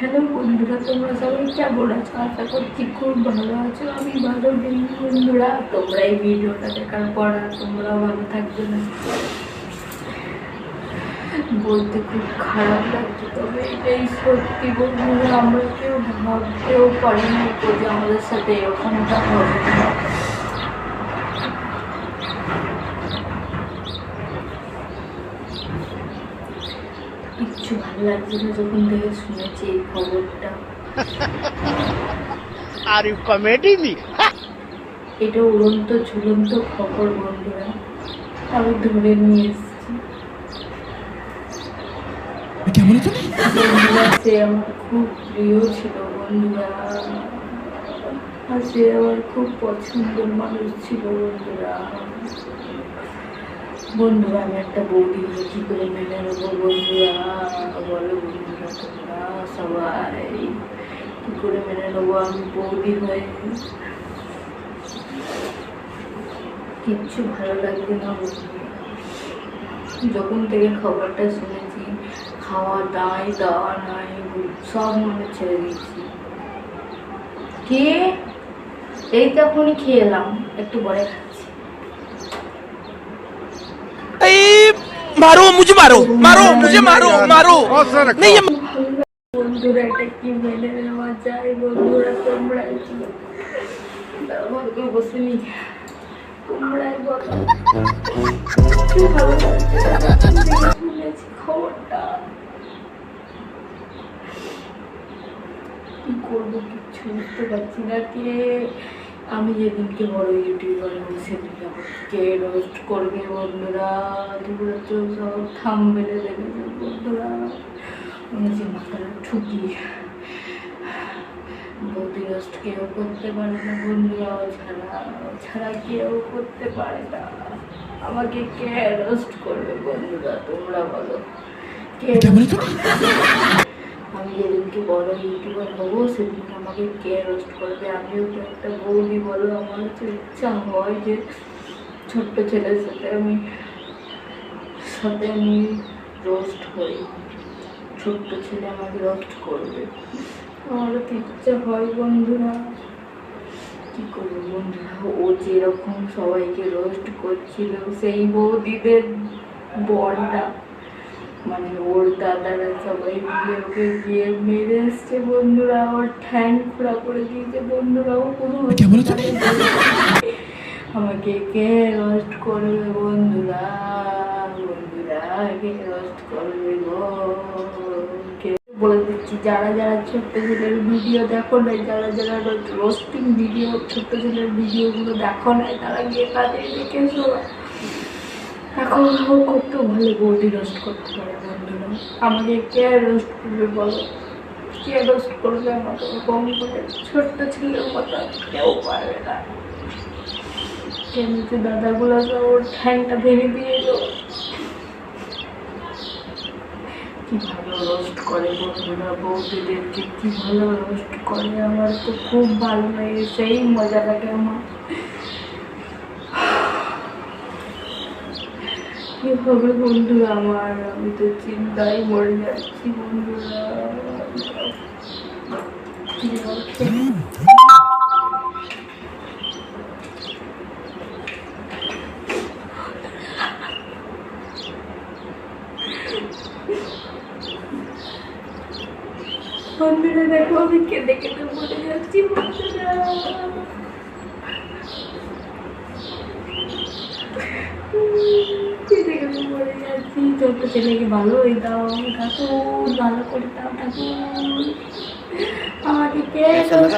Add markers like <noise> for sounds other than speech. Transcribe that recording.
Hello বন্ধুরা, তোমরা সবাই কেমন আছো? আশা করছি খুব ভালো আছো। আমি ভালো নেই বন্ধুরা, তোমরা এই ভিডিওটা দেখার পর আর তোমরাও ভালো থাকবে না। বলতে খুব খারাপ লাগছে, তবে এটাই সত্যি বন্ধুরা, আমরা কেউ ভাবতেও পারি না যে আমাদের সাথে এরকমটা হবে না কিচ্ছু ভালো লাগছে না যখন থেকে শুনেছি এই খবরটা। <laughs> Are you comedy me? <laughs> এটা উড়ন্ত ঝুলন্ত খবর বন্ধুরা। আমি ধরে নিয়ে এসেছি। সে আমার খুব প্রিয় ছিল বন্ধুরা। আর সে আমার খুব পছন্দের মানুষ ছিল বন্ধুরা। বন্ধুরা, আমি একটা বৌদি হয়ে কী করে মেনে নেব বন্ধুরা? বলো বন্ধুরা, তোমরা সবাই কী করে মেনে নেব? আমি বৌদি হয়ে কিচ্ছু ভালো লাগবে না বন্ধুরা। যখন থেকে খবরটা শুনেছি, খাওয়া নাই দাওয়া নাই, সব মনে ছেড়ে দিয়েছি। কে? এই তো এখনই খেয়ে এলাম। একটু পরে মারো মুঝে মারো মারো মুঝে মারো মারো নেই বন্ধুরা এটা কি মেনে নেওয়া যায় বন্ধুরা তোমরা আমাকে বসে নি তোমরা খবরটা কি করব কিচ্ছু বুঝতে পারছি না কে। আমি যেদিনকে বড় ইউটিউবার হব সেদিনকে আমাকে রোস্ট করবে বন্ধুরা। তোমরা তো সব থাম মেরে দেখেছ বন্ধুরা। যে মাথাটা ঠুকি। বৌদি রোস্ট কেউ করতে পারে না বন্ধুরা ছাড়া ছাড়া কেউ করতে পারে না। আমাকে কে রোস্ট করবে বন্ধুরা তোমরা বলো। কে আমি যেদিনকে বড় ইউটিউবার হব, সেদিনকে আমাকে কে রোস্ট করবে? আমিও তো একটা বৌদি বলো, আমার তো ইচ্ছা হয় যে ছোট্ট ছেলের সাথে আমি সাথে আমি রোস্ট হই। ছোট্ট ছেলে আমাকে রোস্ট করবে। আমারও তো ইচ্ছা হয় বন্ধুরা। কি করব বন্ধুরা? ও যেরকম সবাইকে রোস্ট করছিল, সেই বৌদিদের বরটা। মানে ওর দাদারা সবাই মিলে ওকে গিয়ে মেরে এসছে। বন্ধুরা ওর ঠ্যাং খোড়া করে দিয়েছে। বন্ধুরা ও কোনো আমাকে কে রোস্ট করবে বন্ধুরা? বন্ধুরা কে রোস্ট করবে গো? কে? বলে দিচ্ছি যারা যারা ছোট্ট ছেলের ভিডিও দেখো নাই যারা যারা রোস্টিং ভিডিও ছোট্ট ছেলের ভিডিওগুলো দেখো নাই তারা গিয়ে তাদের দেখে সবাই এখন ও কত ভালো বৌদি রোস্ট করতে পারে বন্ধুরা? আমাকে কে রোস্ট করবে বলো? কে রোস্ট করবে আমাকে কম করে ছোট্ট ছেলের মতো কেউ পারবে না। কেমনি দাদাগুলো সব ওর ঠ্যাংটা ভেঙে দিয়ে এলো। কি ভালো রোস্ট করে বন্ধুরা, বৌদিদেরকে কি ভালো রোস্ট করে? আমার তো খুব ভালো লাগে সেই মজা লাগে আমার কি হবে বন্ধুরা? আমার আমি তো চিন্তায় মরে যাচ্ছি বন্ধুরা। বন্ধুরা, দেখো, আমি কেঁদে কেঁদে মরে যাচ্ছি বন্ধুরা। কেঁদে ছোট্ট ছেলেকে ভালো হয়ে দাও ঠাকুর ভালো করে দাও ঠাকুর আমাকে ঠাকুর